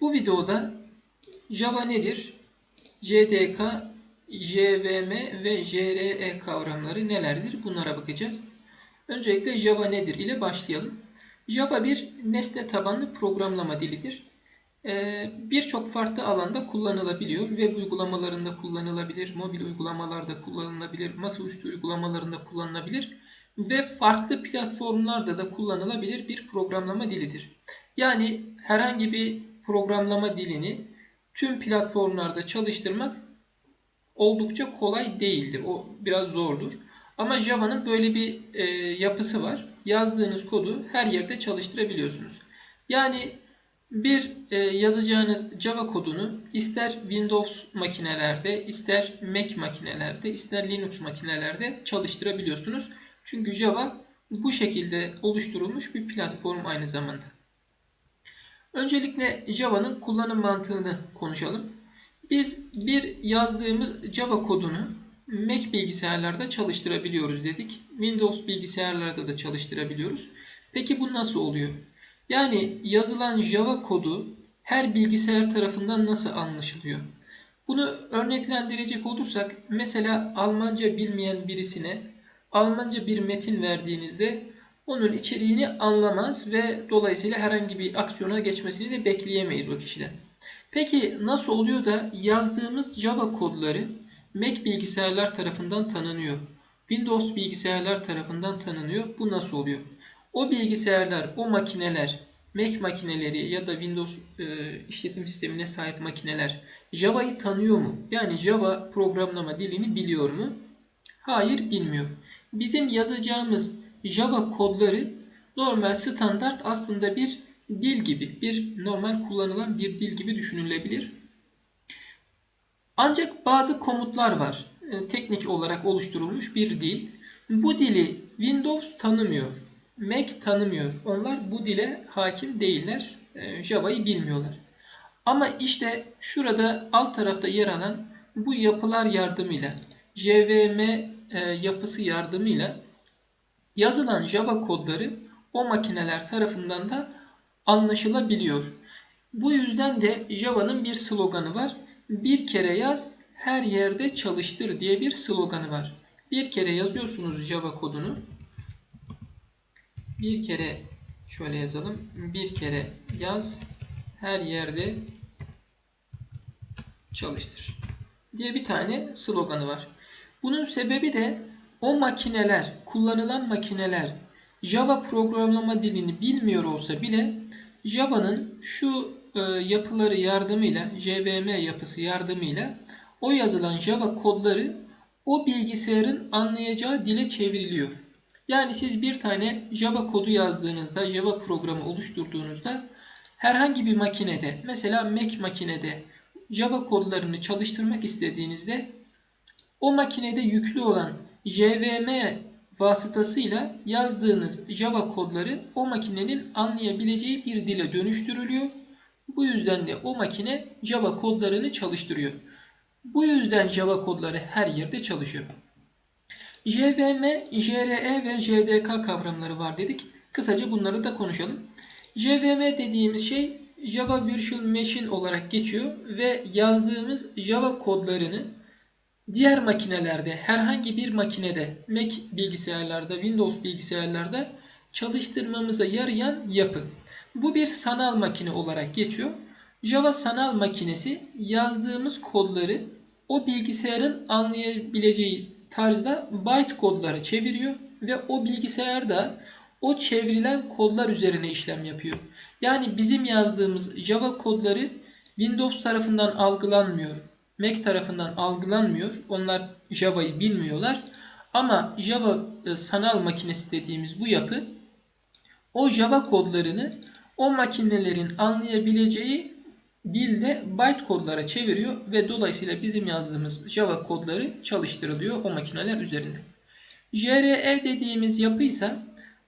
Bu videoda Java nedir? JDK, JVM ve JRE kavramları nelerdir? Bunlara bakacağız. Öncelikle Java nedir ile başlayalım. Java bir nesne tabanlı programlama dilidir. Ee, Birçok farklı alanda kullanılabiliyor. Web uygulamalarında kullanılabilir, mobil uygulamalarda kullanılabilir, masaüstü uygulamalarında kullanılabilir ve farklı platformlarda da kullanılabilir bir programlama dilidir. Yani herhangi bir programlama dilini tüm platformlarda çalıştırmak oldukça kolay değildir. O biraz zordur. Ama Java'nın böyle bir e, yapısı var. Yazdığınız kodu her yerde çalıştırabiliyorsunuz. Yani bir e, yazacağınız Java kodunu ister Windows makinelerde, ister Mac makinelerde, ister Linux makinelerde çalıştırabiliyorsunuz. Çünkü Java bu şekilde oluşturulmuş bir platform aynı zamanda. Öncelikle Java'nın kullanım mantığını konuşalım. Biz bir yazdığımız Java kodunu Mac bilgisayarlarda çalıştırabiliyoruz dedik. Windows bilgisayarlarda da çalıştırabiliyoruz. Peki bu nasıl oluyor? Yani yazılan Java kodu her bilgisayar tarafından nasıl anlaşılıyor? Bunu örneklendirecek olursak mesela Almanca bilmeyen birisine Almanca bir metin verdiğinizde onun içeriğini anlamaz ve dolayısıyla herhangi bir aksiyona geçmesini de bekleyemeyiz o kişiden. Peki nasıl oluyor da yazdığımız Java kodları Mac bilgisayarlar tarafından tanınıyor? Windows bilgisayarlar tarafından tanınıyor. Bu nasıl oluyor? O bilgisayarlar, o makineler, Mac makineleri ya da Windows e, işletim sistemine sahip makineler Java'yı tanıyor mu? Yani Java programlama dilini biliyor mu? Hayır, bilmiyor. Bizim yazacağımız Java kodları normal standart aslında bir dil gibi, bir normal kullanılan bir dil gibi düşünülebilir. Ancak bazı komutlar var. E, teknik olarak oluşturulmuş bir dil. Bu dili Windows tanımıyor. Mac tanımıyor. Onlar bu dile hakim değiller. E, Java'yı bilmiyorlar. Ama işte şurada alt tarafta yer alan bu yapılar yardımıyla JVM e, yapısı yardımıyla yazılan Java kodları o makineler tarafından da anlaşılabiliyor. Bu yüzden de Java'nın bir sloganı var. Bir kere yaz, her yerde çalıştır diye bir sloganı var. Bir kere yazıyorsunuz Java kodunu. Bir kere şöyle yazalım. Bir kere yaz, her yerde çalıştır diye bir tane sloganı var. Bunun sebebi de o makineler, kullanılan makineler Java programlama dilini bilmiyor olsa bile Java'nın şu e, yapıları yardımıyla, JVM yapısı yardımıyla o yazılan Java kodları o bilgisayarın anlayacağı dile çevriliyor. Yani siz bir tane Java kodu yazdığınızda, Java programı oluşturduğunuzda herhangi bir makinede, mesela Mac makinede Java kodlarını çalıştırmak istediğinizde o makinede yüklü olan JVM vasıtasıyla yazdığınız Java kodları o makinenin anlayabileceği bir dile dönüştürülüyor. Bu yüzden de o makine Java kodlarını çalıştırıyor. Bu yüzden Java kodları her yerde çalışıyor. JVM, JRE ve JDK kavramları var dedik. Kısaca bunları da konuşalım. JVM dediğimiz şey Java Virtual Machine olarak geçiyor ve yazdığımız Java kodlarını diğer makinelerde herhangi bir makinede Mac bilgisayarlarda, Windows bilgisayarlarda çalıştırmamıza yarayan yapı. Bu bir sanal makine olarak geçiyor. Java sanal makinesi yazdığımız kodları o bilgisayarın anlayabileceği tarzda byte kodları çeviriyor ve o bilgisayarda o çevrilen kodlar üzerine işlem yapıyor. Yani bizim yazdığımız Java kodları Windows tarafından algılanmıyor. Mac tarafından algılanmıyor. Onlar Java'yı bilmiyorlar. Ama Java e, sanal makinesi dediğimiz bu yapı o Java kodlarını o makinelerin anlayabileceği dilde byte kodlara çeviriyor ve dolayısıyla bizim yazdığımız Java kodları çalıştırılıyor o makineler üzerinde. JRE dediğimiz yapı ise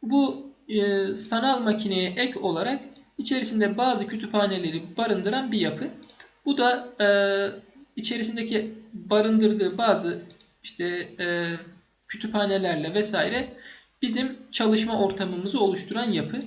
bu e, sanal makineye ek olarak içerisinde bazı kütüphaneleri barındıran bir yapı. Bu da e, içerisindeki barındırdığı bazı işte e, kütüphanelerle vesaire bizim çalışma ortamımızı oluşturan yapı.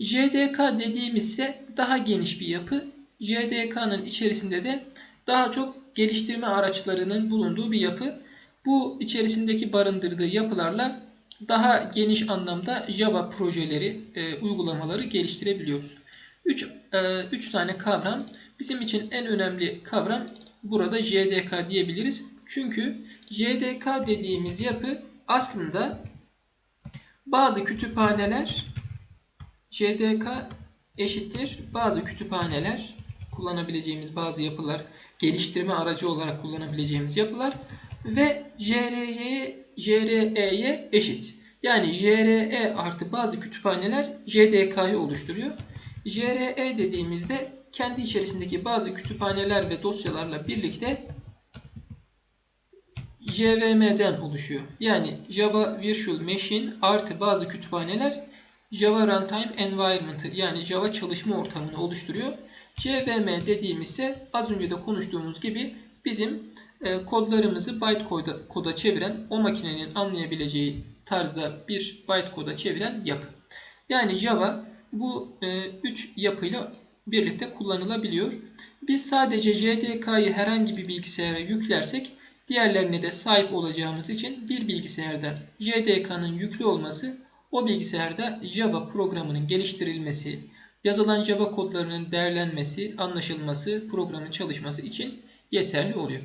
JDK dediğimiz ise daha geniş bir yapı. JDK'nın içerisinde de daha çok geliştirme araçlarının bulunduğu bir yapı. Bu içerisindeki barındırdığı yapılarla daha geniş anlamda Java projeleri, e, uygulamaları geliştirebiliyoruz. 3 3 tane kavram bizim için en önemli kavram burada JDK diyebiliriz. Çünkü JDK dediğimiz yapı aslında bazı kütüphaneler JDK eşittir bazı kütüphaneler kullanabileceğimiz bazı yapılar geliştirme aracı olarak kullanabileceğimiz yapılar ve JRE'ye JRE'ye eşit. Yani JRE artı bazı kütüphaneler JDK'yı oluşturuyor. JRE dediğimizde kendi içerisindeki bazı kütüphaneler ve dosyalarla birlikte JVM'den oluşuyor. Yani Java Virtual Machine artı bazı kütüphaneler Java Runtime Environment'ı yani Java çalışma ortamını oluşturuyor. JVM dediğimiz ise az önce de konuştuğumuz gibi bizim e, kodlarımızı bytecode'a koda çeviren o makinenin anlayabileceği tarzda bir bytecode'a çeviren yapı. Yani Java bu 3 e, yapıyla birlikte kullanılabiliyor. Biz sadece JDK'yı herhangi bir bilgisayara yüklersek diğerlerine de sahip olacağımız için bir bilgisayarda JDK'nın yüklü olması o bilgisayarda Java programının geliştirilmesi, yazılan Java kodlarının değerlenmesi, anlaşılması, programın çalışması için yeterli oluyor.